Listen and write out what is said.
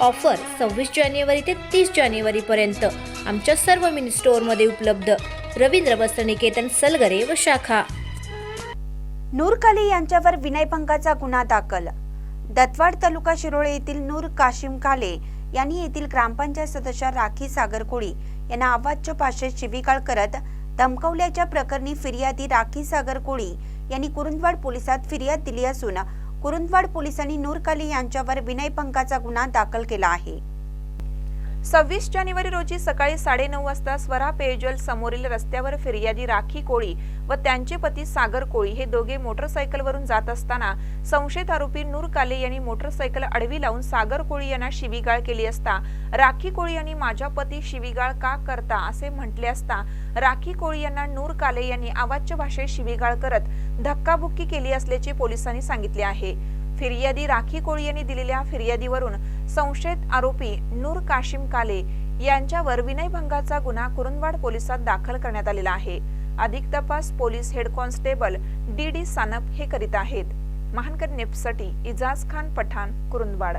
Offer सव्वीस जानेवारी ते तीस जानेवारीपर्यंत आमच्या सर्व मिनी स्टोअरमध्ये उपलब्ध. रवींद्र वस्त्रनिकेतन सलगरे व शाखा. नूर काले यांच्यावर विनयभंगाचा गुन्हा दाखल. दत्वाड तालुका शिरोळे येथील नूर काशिम काले यांनी येथील ग्रामपंचायत सदस्य राखी सागरकोळी यांना आवाजच्या भाषेत शिवीगाळ करत दमकवल्याच्या प्रकरणी फिर्यादी राखी सागर कोळी यांनी कुरुंदवाड पोलिसात फिर्याद दिली असून कुरुंदवाड पोलिसांनी नूरकाली यांच्यावर विनयभंगाचा गुन्हा दाखल केला आहे. सव्वीस जानेवारी रोजी सकाळी साडेनऊ वाजता स्वरा पेयजल समोरील रस्त्यावर फिर्यादी राखी कोळी व त्यांचे पती सागर कोळी हे दोघे मोटरसायकलवरून जात असताना संशयित आरोपी नूर काले यांनी मोटरसायकल अडवी लावून सागर कोळी यांना शिवीगाळ केली असता राखी कोळी यांनी माझ्या पती शिवीगाळ का करता असे म्हटले असता राखी कोळी यांना नूर काले यांनी आवाच्य भाषेत शिवीगाळ करत धक्काबुक्की केली असल्याचे पोलिसांनी सांगितले आहे. फिर्यादी राखी कोळी यांनी दिलेल्या फिर्यादीवरून संशयित आरोपी नूर काशिम काले यांच्यावर विनयभंगाचा गुन्हा कुरुंदवाड पोलिसात दाखल करण्यात आलेला आहे. अधिक तपास police head constable D D Sanap हे करीत आहेत. महानकर नेपसाठी इजाज खान पठाण कुरुंदवाड.